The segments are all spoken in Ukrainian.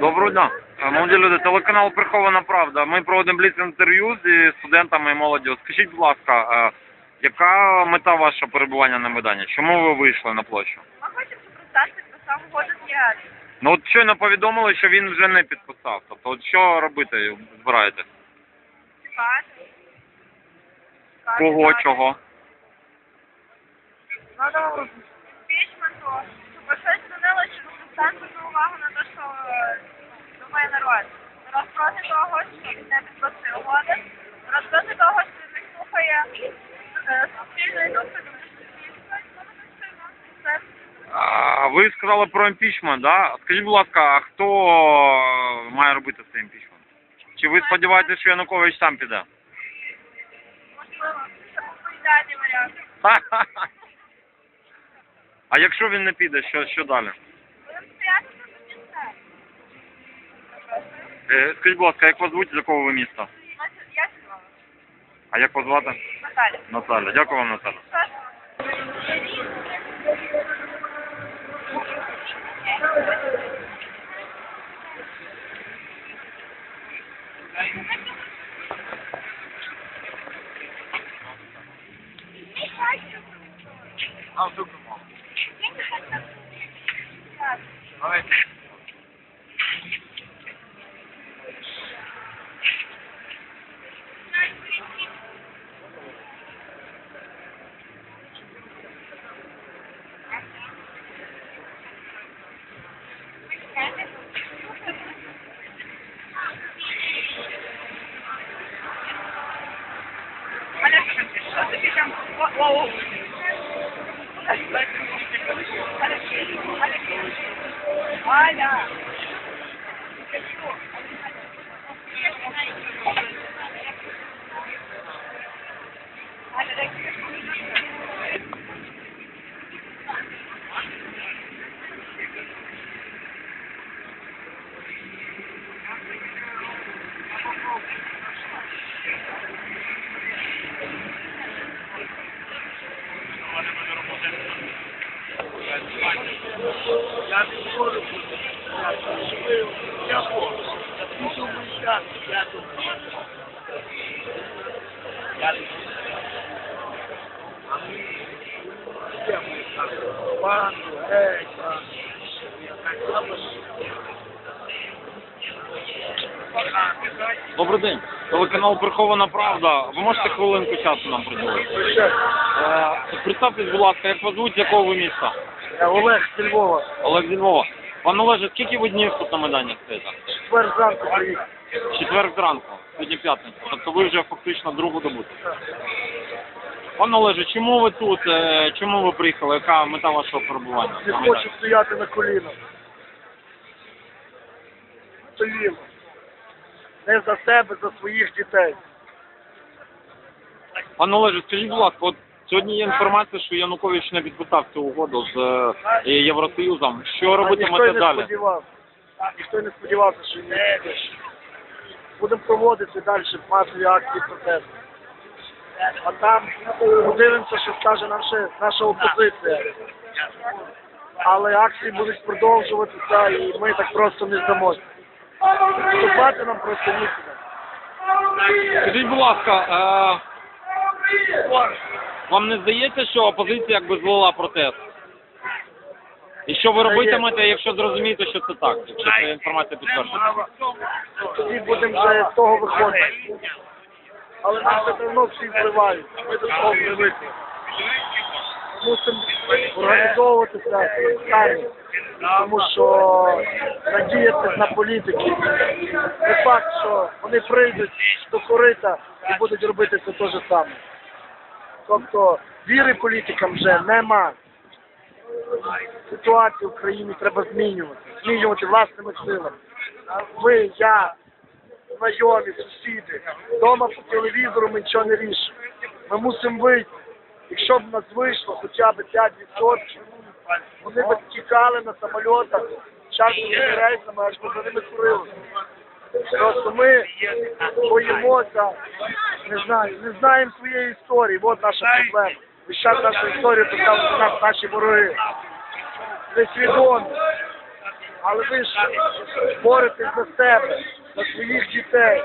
Доброго дня. Е, Молоді люди, телеканал Прихована Правда. Ми проводимо бліц інтерв'ю зі студентами і молоддю. Скажіть, будь ласка, е, яка мета вашого перебування на Майдані? Чому ви вийшли на площу? Ми хочемо представити до самого діяльність. Ну от щойно повідомили, що він вже не підписав. Тобто, от що робити збираєтесь? Чекати. Чекати Кого, далі. чого? Надо імпічменту, щоб щось змінило, щоб акцентувати увагу на те, що е, думає народ. Раз проти того, що він не підписує угоди, раз проти того, що він не слухає е, суспільної думки, тому що суспільство, і тому не сильно. Це А, ви сказали про імпічмент, да? Скажіть, будь ласка, а хто має робити цей імпічмент? Чи ви сподіваєтесь, що Янукович сам піде? можливо, це був ідеальний варіант. А якщо він не піде, що, що далі? Будемо стояти до кінця. Е, скажіть, будь ласка, як вас звуть, з якого ви міста? Я. А як вас звати? Наталя. Наталя. Дякую вам, Наталя. Аля, Thank you. Прихована Правда. Ви можете хвилинку часу нам приділити? Е, представтесь, будь ласка, як вас звуть, з якого ви міста? Олег з Львова. Олег зі Львова. Пане Олеже, скільки ви днів тут на Майдані стоїте? Четвер зранку приїхав. Четвер зранку, сьогодні п'ятниця. Тобто ви вже фактично другу добу. Пане Олеже, чому ви тут? Е, Чому ви приїхали? Яка мета вашого перебування? Не на Майдані? хочу стояти на колінах. Стоїмо. Не за себе, за своїх дітей. Пане Олеже, скажіть, будь ласка, от сьогодні є інформація, що Янукович не підписав цю угоду з е, Євросоюзом. Що А ніхто не далі? сподівався. Ніхто не сподівався, що він не піде. Будемо проводити далі масові акції протесту. А там подивимося, що скаже наша, наша опозиція. Але акції будуть продовжуватися і ми так просто не здамося. Вступати нам просто нікуди. Скажіть, будь ласка, е, вам не здається, що опозиція якби звела протест? І що ви робитимете, якщо зрозумієте, що це так, якщо ця інформація підтверджена? Тоді будемо з того виходити. Але нам все одно всі впливають. Ми до того привикли. Мусимо організовуватися самі. Тому що надіятися на політиків. Не факт, що вони прийдуть до корита і будуть робити це те ж саме. Тобто віри політикам вже нема. Ситуацію в країні треба змінювати. Змінювати власними силами. Ви, я, знайомі, сусіди. Дома по телевізору ми нічого не рішимо. Ми мусимо вийти якщо б в нас вийшло хоча б 5%, вони б тікали на самольотах чартерними рейсами, аж би за ними курили. Просто ми боїмося, не знаю, не знаємо своєї історії. От наша проблема. Весь час нашу історію писали нас наші вороги. Несвідомі. Але ви ж боретесь за себе, за своїх дітей,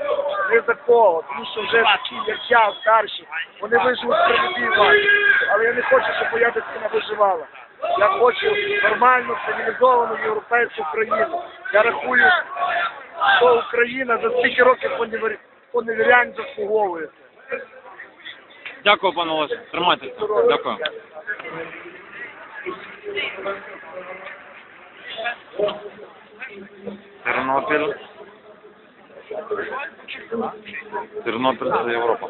не за кого. Тому що вже такі, як я, старші, вони виживуть в вас. Але я не хочу, щоб моя дитина виживала. Я хочу нормальну, цивілізовану європейську країну. Я рахую, що Україна за стільки років поневір- поневірянь заслуговує. Дякую, пане Олеже. Тримайтеся. Дякую. Тернопіль. Тернопіль це Європа.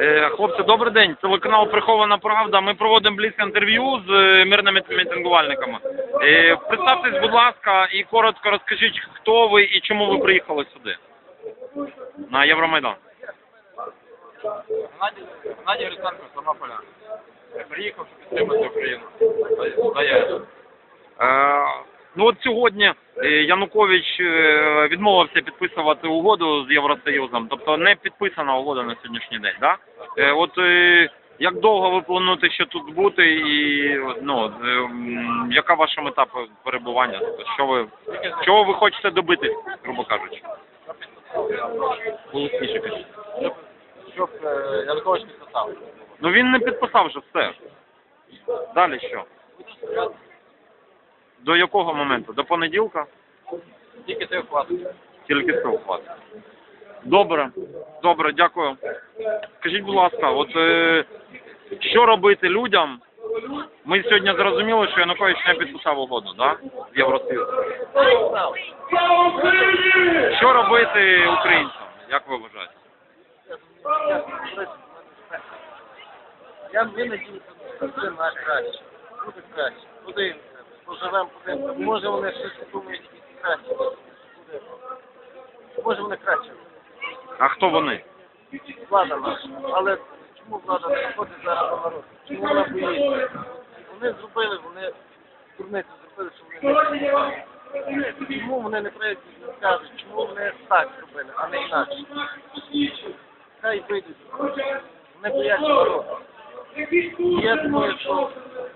Е, хлопці, добрий день. Телеканал Прихована Правда. Ми проводимо близьке інтерв'ю з е, мирними мітингувальниками. Е, представтесь, будь ласка, і коротко розкажіть, хто ви і чому ви приїхали сюди на Євромайдан. Геннадій з Тернополя. Приїхав, щоб підтримати Україну. Е, ну от сьогодні е, Янукович е, відмовився підписувати угоду з Євросоюзом, тобто не підписана угода на сьогоднішній день. Да? Е, от як довго ви плануєте ще тут бути і ну, яка ваша мета перебування? Що ви, чого ви хочете добитись, грубо кажучи? Голосніше кажіть. Щоб Янукович підписав. Ну він не підписав вже все. Далі що? До якого моменту? До понеділка? Тільки цей вклад. Тільки це ухват. Добре, добре, дякую. Скажіть, будь ласка, от е, що робити людям? Ми сьогодні зрозуміли, що Янукович не підписав угоду, да? З Євросоюзом. Що робити українцям? Як ви вважаєте? Я ми надіємося, що це наш краще. Буде краще. Подивимося. Поживемо, подивимося. Може вони щось думають, якісь краще. Може вони краще. А хто вони? Влада наша. Але чому влада не виходить зараз на народ? Чому вона боїться? Вони зробили, вони дурниці зробили, що вони не Чому вони не прийдуть і не скажуть, чому вони так зробили, а не інакше? Хай вийдуть. Вони бояться народу. Я думаю, що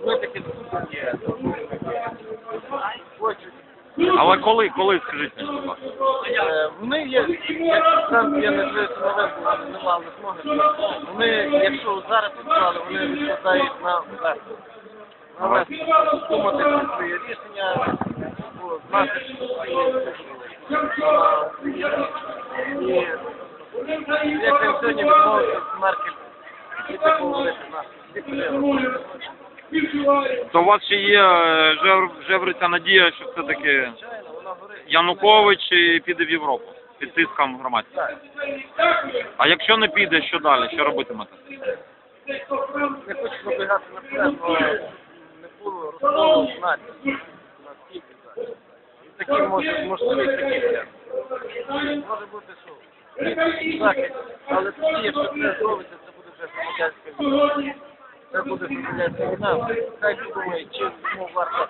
ми таки є. Але коли, коли, скажіть мені, будь ласка? Е, Вони є, як сам я не вибори, не мали змоги. Вони, якщо зараз підпали, вони відкладають на весну. На весну. Думати про своє рішення, знати, що свої І як він сьогодні відмовився з Меркель, і це поговорити нас. То у вас ще є е, жев- жевриця надія, що вона горить. Янукович е, піде в Європу під тиском громадським. Так. А якщо не піде, що далі? Що робитимете? Не хочу забігати наперед, але не було розколу знати, наскільки так. І такі може, можливі такі. є. Може бути що. Захист. Але тоді, якщо це зробиться, це буде вже громадянська війна. Це буде громадянська війна. Хай подумає, чи йому варто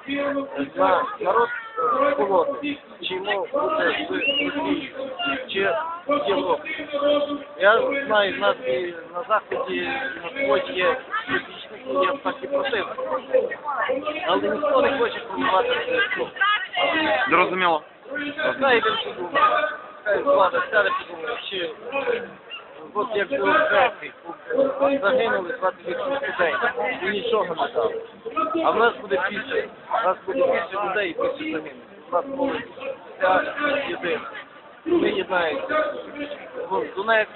на народ е, холодний, чи йому бути в Росії, чи в Я знаю, в нас і на заході, і на сході є прибічники, є так і противники. Але ніхто не хоче приймати зв'язку. Зрозуміло. Хай він подумає, хай влада сяде подумає, чи от як було в загинули 28 людей і нічого не дали. А в нас буде більше, в нас буде більше людей і більше загинули. У нас буде єдина. Ми єднаємося. Ну, Донецьк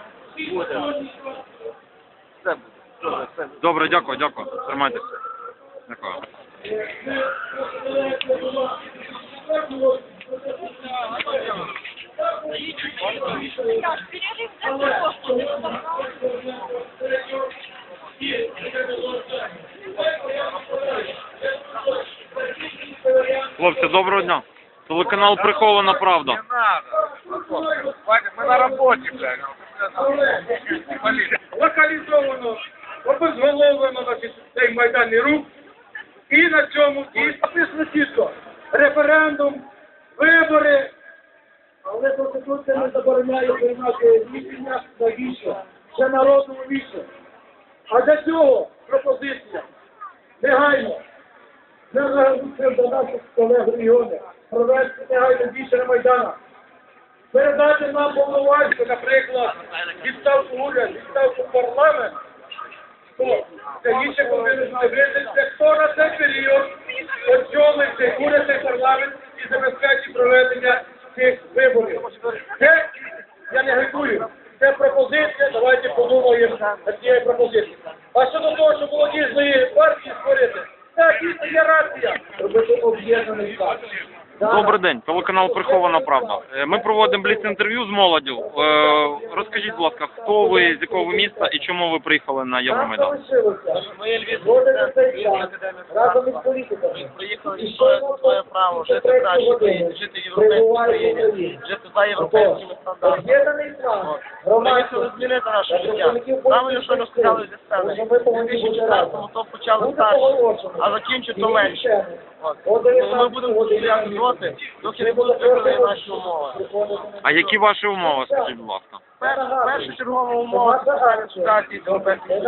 буде. Все буде. Добре, все буде. Добре, дякую, дякую. Тримайтеся. Дякую. Хлопці, доброго дня. Телеканал Прихована Правда. мы на работе, блядь. Локалізовано, обезголовлено, значить, майданний рух. І на цьому і написано чітко. Референдум, вибори. Але Конституція не забороняє приймати рішення навіщо? Це народному вічно. А для цього пропозиція негайно до наших колег регіонів, провести негайно більше на Майданах. Передати нам повноваження, наприклад, відставку уряд, відставку парламент, то інше повинно бути хто на цей період очолить цей уряд, цей парламент і забезпечить проведення цих виборів. Це, я не агітую, це пропозиція, давайте подумаємо над цією пропозицією. А щодо того, що молодіжної партії створити, так, дійсно є рація. Робити об'єднаний штат. Добрий день, телеканал Прихована Правда. Е, Ми проводимо бліц-інтерв'ю з молоддю. Е, Розкажіть, будь ласка, хто ви, з якого ви міста і чому ви приїхали на Євромайдан? Академія разом із політиками. приїхали відстояти своє право жити в кращій жити в європейській країні, жити за європейськими стандартами. Ми вирішили змінити наше життя. Саме що ми сказали зі сцени. У 2014-му то почали старше, а закінчити то менше. Ми будемо стояти проти, доки не будуть виконані наші умови. А які ваші умови, скажіть, будь ласка? Перша, перша чергова умова це ратифікації з Європейським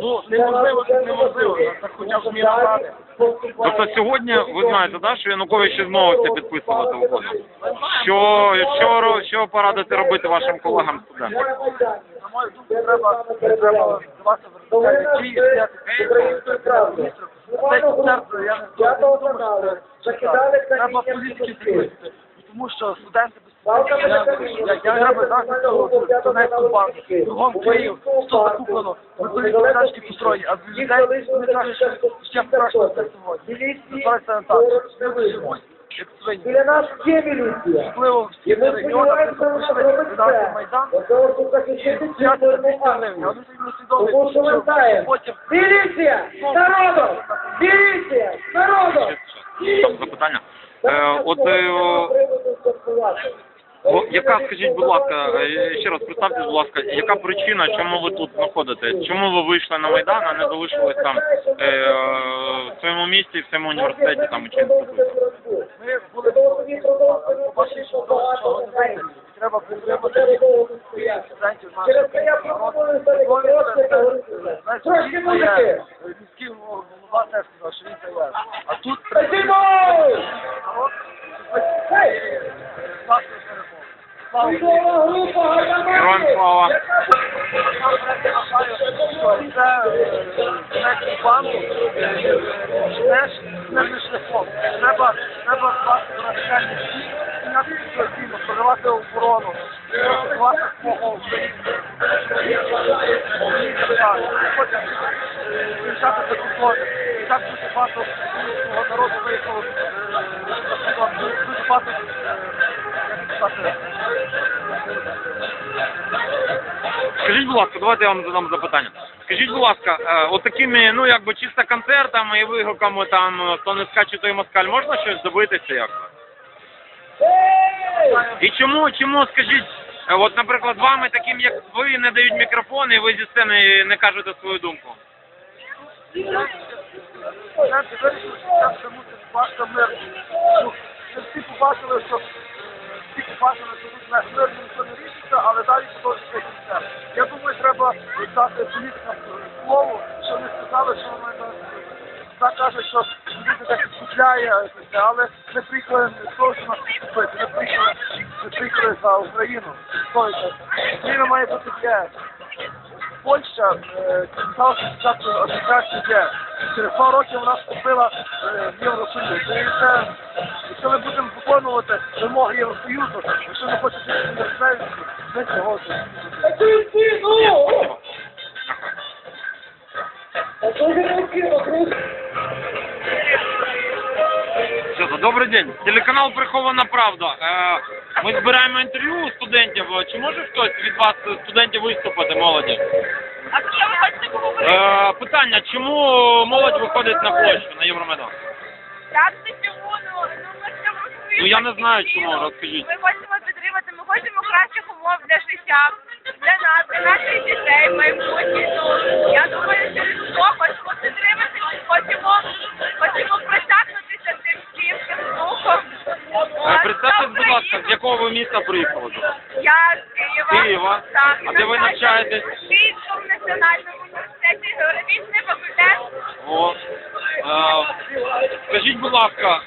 Ну, неможливо, це неможливо, це хоча б зміна влади. Тобто сьогодні ви знаєте, да, що Янукович відмовився підписувати угоду. Що, що, ро- що порадити робити вашим колегам студентам? На мою думку, треба, треба давати вертикальні дії, стояти українською правдою. Я каналу що закидали треба політики сюди. Тому що студенти треба захист того студентського банку. Кругом Київ, що закуплено, виходить тачки построєння, а людей не кажуть, що ще страшно це сьогодні. Насправді це не так. Біля нас є міліція. Особливо в всіх регіонах, це. Майдан, Для того, щоб захистити цю взяти мирну 200 гривень. акцію. Вони собі не свідомі, Тому що ми знаємо. Міліція! Народом! Міліція! Народом! Запитання. Е, от е, яка, скажіть, будь ласка, е, ще раз представте, будь ласка, яка причина, чому ви тут знаходитесь? Чому ви вийшли на Майдан, а не залишились там е, в своєму місті, в своєму університеті там учитися? ми були побачили, що. Треба підтримати студентів Через це я пропоную стати трошки Трошки музики! Міський голова теж сказав, що він це. А тут народ Перемог. Слава. Треба, треба класти радикальні дії, міняти ситуаційно, продавати оборону, розвивати свого українця. Потім вирішати закупони. І так дуже багато народу виїхало, е, дуже багато, е, Скажіть, будь ласка, давайте я вам задам запитання. Скажіть, будь ласка, е, от такими, ну якби чисто концертами і вигуками там хто не скаче, той москаль, можна щось добитися як? І чому, чому, скажіть, е, от, наприклад, вами таким, як ви, не дають мікрофон, і ви зі сцени не кажете свою думку? Знаєте, вирішили, що мусить важко мирно. Ну, всі побачили, що всі побачили, що тут на мирно ніхто не рішиться, але далі продовжується кінця. Я думаю, треба дати політикам слово, що вони сказали, що вони так кажуть, що люди так купляє, але ми не з того, що нас купити, ми приїхали, ми приїхали за Україну. Україна має бути. Польща стала спочатку є. Через два роки вона вступила е, в Євросоюз. І це, якщо ми будемо виконувати вимоги Євросоюзу, якщо ми хочемо універсальності, ми цього то добрий день. Телеканал Прихована Правда. Е, ми збираємо інтерв'ю у студентів. Чи може хтось від вас, студентів, виступити молоді? А з ким ви хочете поговорити? Е, питання, чому молодь виходить на площу на Євромайдан? Правда, чому? Ну, ну, ми ж свою Ну, я не знаю, чому, розкажіть. Ми хочемо підтримати, ми хочемо кращих умов для життя, для нас, для наших дітей, майбутнє. Ну, я думаю, що ми хочемо підтримати. Представте, будь ласка, з якого ви міста приїхали? Я з Києва. Києва. Так, А де ви навчаєтесь? Київському національному університеті, географічний факультет. О. А, скажіть, будь ласка,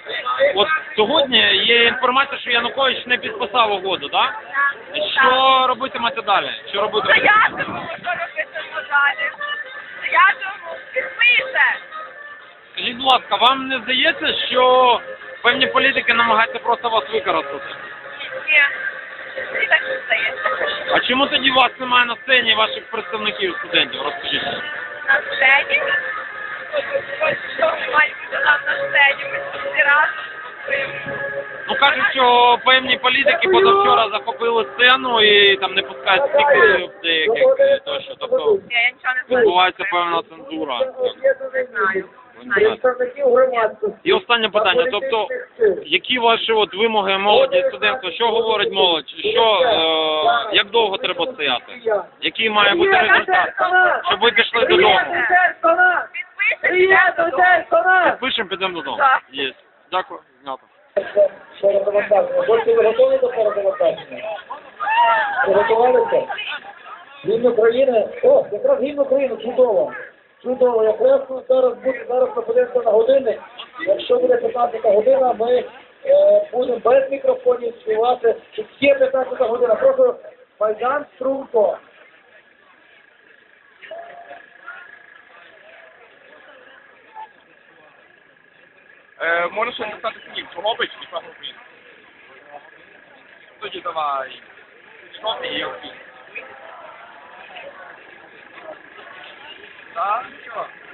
от сьогодні є інформація, що Янукович не підписав угоду, так? Да? Що робитимете далі? Що робитимете? Я думаю, що робитиму далі. Я думаю, підпише. Скажіть, будь ласка, вам не здається, що певні політики намагаються просто вас використати? Ні. Мені так не здається. А чому тоді вас немає на сцені ваших представників студентів? Розкажіть. На сцені. Ось що маємо бути там на сцені. Ми всі разом. Ну кажуть, що певні політики позавчора захопили сцену і там не пускають спікерів деяких і тощо. Тобто я нічого не знаю. відбувається певна цензура. Не знаю. Представників громадськості. І останнє питання. Тобто, які ваші от вимоги молоді студентства? Що говорить молодь? Що е, як довго треба стояти? Який має бути результат? Щоб ви пішли додому. Підписуйтесь. Пишемо, підемо додому. Є. Дякую. Знято. Перезавантаження. Ви готові до перезавантаження? Приготувалися? Гімн України. О, якраз гімн України, чудово. Чудово. Якраз зараз буде зараз проходиться на години. Якщо буде 15 година, ми е, будемо без мікрофонів співати. Чи є 15 година? Прошу Майдан Струнко. Е, можеш написати книг, робить і погубить. Тоді давай. Що ти є окей? Так, що?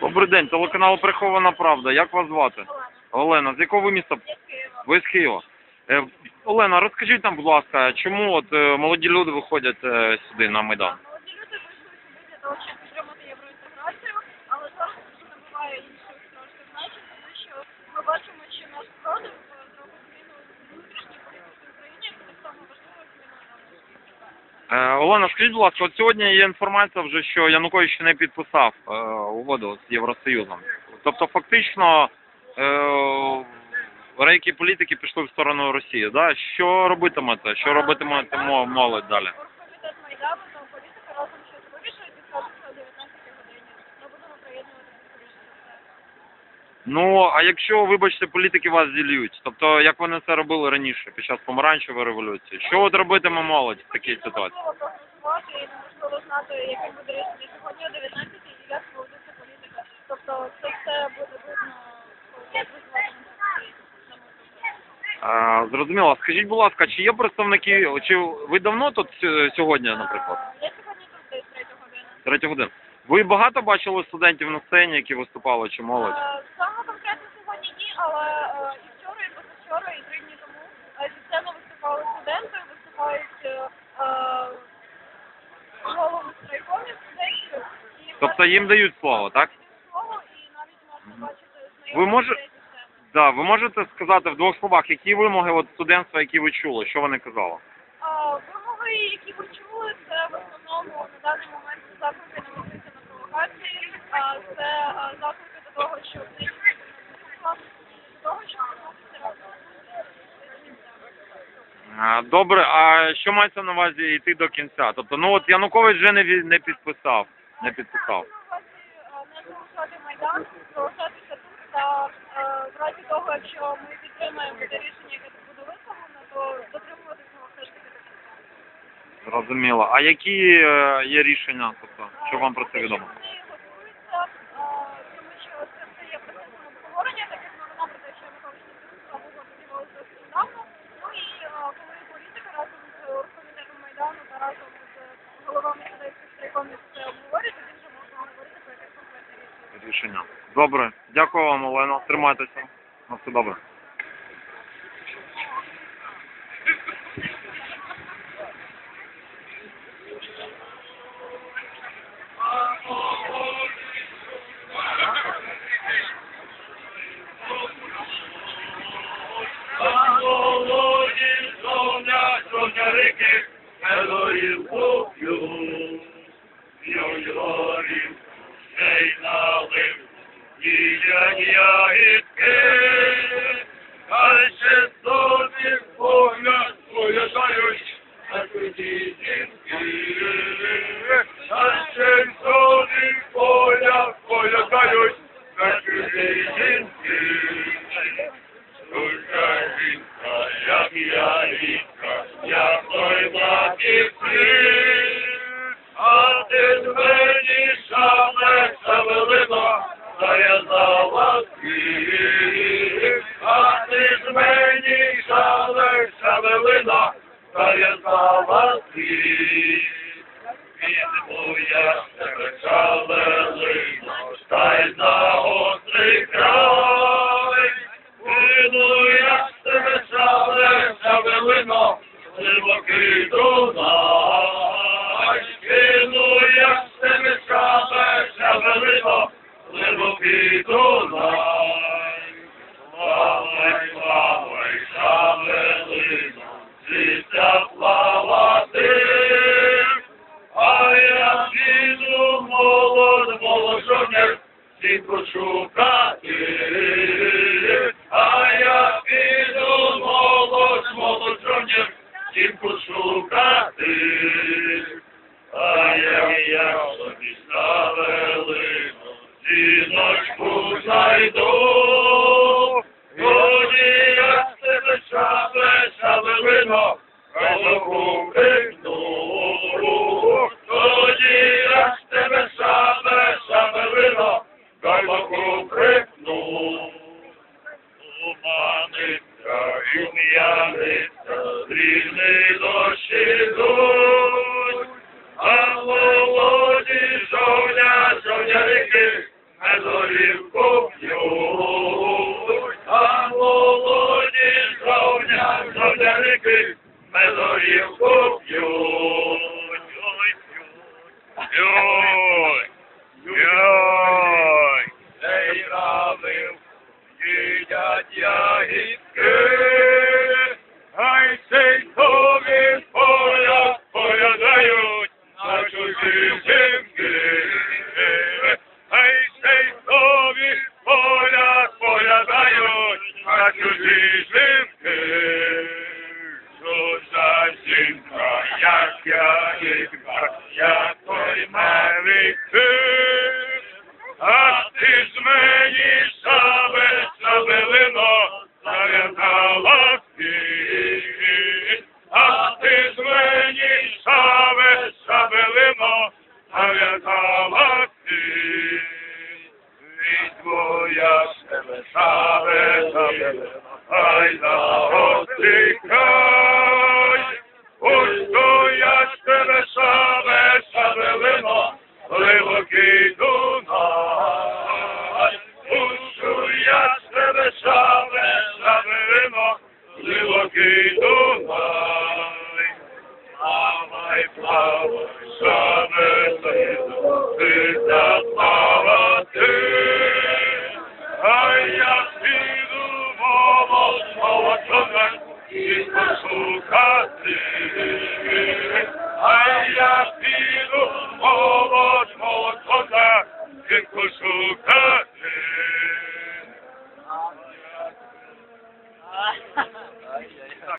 Добрий день, телеканал Прихована Правда. Як вас звати? Олена, з якого ви міста? Ви з Києва. Олена, розкажіть нам, будь ласка, чому от е, молоді люди виходять е, сюди на Майдан? Молоді люди вийшли сюди для того, щоб підтримати євроінтеграцію, але зараз це набуває інших трошки значень, тому що ми бачимо, що наш спротив е, зробив зміну в внутрішній політиці України, і так само важливо зміну на Е, Олена, скажіть, будь ласка, от сьогодні є інформація вже, що Янукович ще не підписав е, угоду з Євросоюзом. Тобто фактично е, рейки політики пішли в сторону Росії. Да? Що робитимете? Що робитимете молодь далі? Ну, а якщо, вибачте, політики вас ділюють, тобто як вони це робили раніше під час помаранчевої революції, що от робитиме молодь в такій ситуації? І неможливо знати, яким буде рішення сьогодні о 19 і як поводиться політика. Тобто це все буде видно, як ви а, зрозуміло. Скажіть, будь ласка, чи є представники, чи ви давно тут сь- сьогодні, наприклад? Я сьогодні тут десь третя година. Третя година. Ви багато бачили студентів на сцені, які виступали, чи молодь? Е, Саме конкретно сьогодні ні, але е, і вчора, і позавчора, і три дні тому е, зі сцени виступали студенти, виступають е, е, голови страйкомів студентів. І Тобто їм дають слово, так? слово, і навіть можна бачити знайомих Ви може- людей. Да, ви можете сказати в двох словах, які вимоги от студентства, які ви чули, що вони казали? А, Вимоги, які ви чули, це в основному на даний момент заклики на на провокації, а, це а, заклики до того, щоб не їздити на до того, щоб А, Добре, а що мається на увазі йти до кінця? Тобто, ну от Янукович вже не, ві- не підписав, не підписав. не залишати Майдан, залишатися тут та в разі того, якщо ми підтримаємо те рішення, яке тут буде висловлено, то дотримуватися його все ж таки кінця. Зрозуміло. А які е, є рішення? Тобто, що вам про це відомо? Вони готуються, е, тому що це все є процесом обговорення, так як новина про те, що Янукович не підписав угоду з'явилася досить недавно. Ну і е, коли політика разом з комітетом Майдану та разом з головами студентських страйкомів це обговорять, тоді вже можна говорити про якесь конкретне рішення. Добре. Дякую вам, Олено. Тримайтеся. На все добре. Happy Yeah, he's Ай на